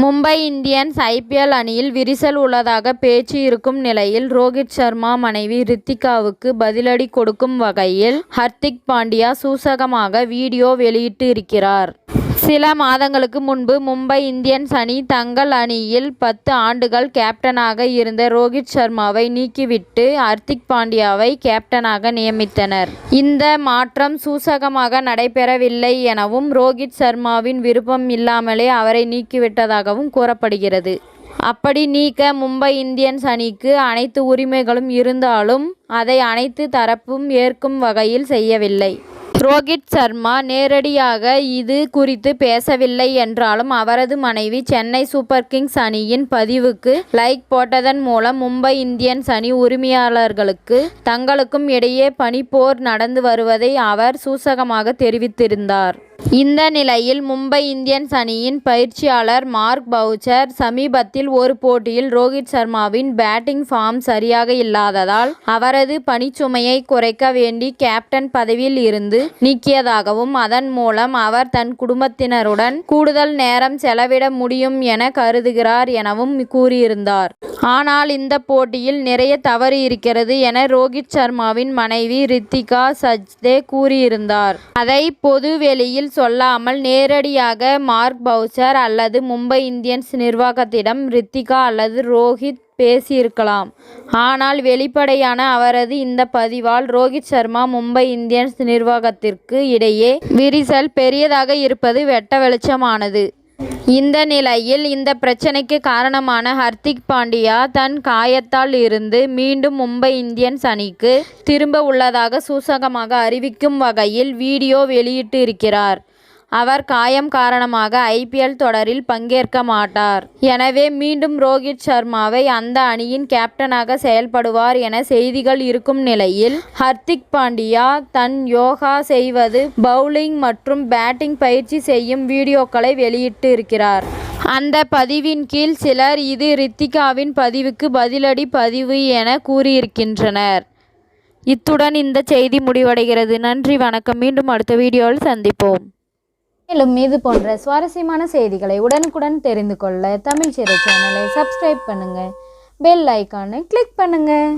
Mumbai Indians IPL அணியில் விரிசல் உள்ளதாக பேச்சு இருக்கும் நிலையில் ரோஹித் சர்மா மனைவி ரித்திகாவுக்கு பதிலடி கொடுக்கும் வகையில் ஹர்திக் பாண்டியா சூசகமாக வீடியோ வெளியிட்டு இருக்கிறார். சில மாதங்களுக்கு முன்பு மும்பை இந்தியன்ஸ் அணி தங்கள் அணியில் பத்து ஆண்டுகள் கேப்டனாக இருந்த ரோகித் சர்மாவை நீக்கிவிட்டு ஹர்திக் பாண்டியாவை கேப்டனாக நியமித்தனர். இந்த மாற்றம் சூசகமாக நடைபெறவில்லை எனவும் ரோகித் சர்மாவின் விருப்பம் இல்லாமலே அவரை நீக்கிவிட்டதாகவும் கூறப்படுகிறது. அப்படி நீக்க மும்பை இந்தியன்ஸ் அணிக்கு அனைத்து உரிமைகளும் இருந்தாலும் அதை அனைத்து தரப்பும் ஏற்கும் வகையில் செய்யவில்லை. ரோஹித் சர்மா நேரடியாக இது குறித்து பேசவில்லை என்றாலும் அவரது மனைவி சென்னை சூப்பர் கிங்ஸ் அணியின் பதிவுக்கு லைக் போட்டதன் மூலம் மும்பை இந்தியன்ஸ் அணி உரிமையாளர்களுக்கு தங்களுக்கும் இடையே பனிப்போர் நடந்து வருவதை அவர் சூசகமாக தெரிவித்திருந்தார். இந்த நிலையில் மும்பை இந்தியன்ஸ் அணியின் பயிற்சியாளர் மார்க் பவுச்சர் சமீபத்தில் ஒரு போட்டியில் ரோஹித் சர்மாவின் பேட்டிங் ஃபார்ம் சரியாக இல்லாததால் அவரது பணிச்சுமையை குறைக்க வேண்டி கேப்டன் பதவியில் இருந்து நீக்கியதாகவும் அதன் மூலம் அவர் தன் குடும்பத்தினருடன் கூடுதல் நேரம் செலவிட முடியும் என கருதுகிறார் எனவும் கூறியிருந்தார். ஆனால் இந்த போட்டியில் நிறைய தவறு இருக்கிறது என ரோஹித் சர்மாவின் மனைவி ரித்திகா சஜ்தே கூறியிருந்தார். அதை பொது வெளியில் சொல்லாமல் நேரடியாக மார்க் பவுச்சர் அல்லது மும்பை இந்தியன்ஸ் நிர்வாகத்திடம் ரித்திகா அல்லது ரோஹித் பேசியிருக்கலாம். ஆனால் வெளிப்படையான அவரது இந்த பதிவால் ரோஹித் சர்மா மும்பை இந்தியன்ஸ் நிர்வாகத்திற்கு இடையே விரிசல் பெரியதாக இருப்பது வெட்ட வெளிச்சமானது. இந்த நிலையில் இந்த பிரச்சனைக்கு காரணமான ஹர்திக் பாண்டியா தன் காயத்தால் இருந்து மீண்டும் மும்பை இந்தியன்ஸ் அணிக்கு திரும்ப உள்ளதாக சூசகமாக அறிவிக்கும் வகையில் வீடியோ வெளியிட்டு இருக்கிறார். அவர் காயம் காரணமாக ஐபிஎல் தொடரில் பங்கேற்க மாட்டார். எனவே மீண்டும் ரோஹித் சர்மாவை அந்த அணியின் கேப்டனாக செயல்படுவார் என செய்திகள் இருக்கும் நிலையில் ஹர்திக் பாண்டியா தன் யோகா செய்வது பவுலிங் மற்றும் பேட்டிங் பயிற்சி செய்யும் வீடியோக்களை வெளியிட்டு இருக்கிறார். அந்த பதிவின் கீழ் சிலர் இது ரித்திகாவின் பதிவுக்கு பதிலடி பதிவு என கூறியிருக்கின்றனர். இத்துடன் இந்த செய்தி முடிவடைகிறது. நன்றி வணக்கம். மீண்டும் அடுத்த வீடியோவில் சந்திப்போம். மேலும் இது போன்ற சுவாரஸ்யமான செய்திகளை உடனுக்குடன் தெரிந்து கொள்ள தமிழ் சிறை சேனலை சப்ஸ்கிரைப் பண்ணுங்க. பெல் ஐக்கானை கிளிக் பண்ணுங்கள்